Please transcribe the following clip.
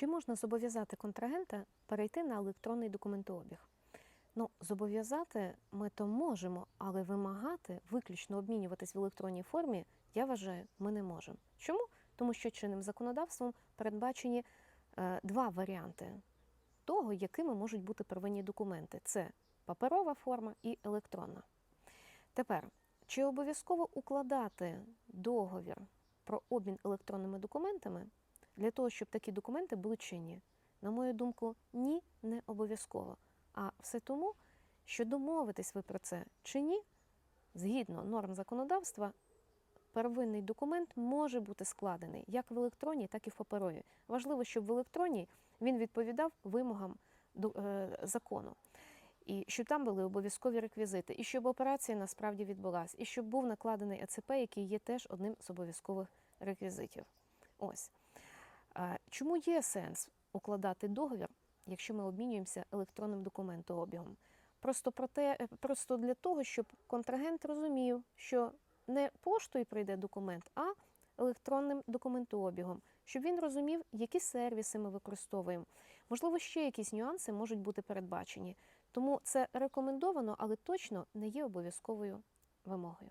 Чи можна зобов'язати контрагента перейти на електронний документообіг? Ну, зобов'язати ми то можемо, але вимагати виключно обмінюватись в електронній формі, я вважаю, ми не можемо. Чому? Тому що чинним законодавством передбачені е, два варіанти того, якими можуть бути первинні документи: це паперова форма і електронна. Тепер, чи обов'язково укладати договір про обмін електронними документами для того, щоб такі документи були чинні? На мою думку, ні, не обов'язково. А все тому, що домовитись ви про це чи ні, згідно норм законодавства, первинний документ може бути складений як в електронній, так і в паперовій. Важливо, щоб в електронній він відповідав вимогам е, закону. І щоб там були обов'язкові реквізити, і щоб операція насправді відбулася, і щоб був накладений ЕЦП, який є теж одним з обов'язкових реквізитів. Ось. Чому є сенс укладати договір, якщо ми обмінюємося електронним документообігом? Просто, про те, е, просто для того, щоб контрагент розумів, що не поштою прийде документ, а електронним документообігом, щоб він розумів, які сервіси ми використовуємо. Можливо, ще якісь нюанси можуть бути передбачені. Тому це рекомендовано, але точно не є обов'язковою вимогою.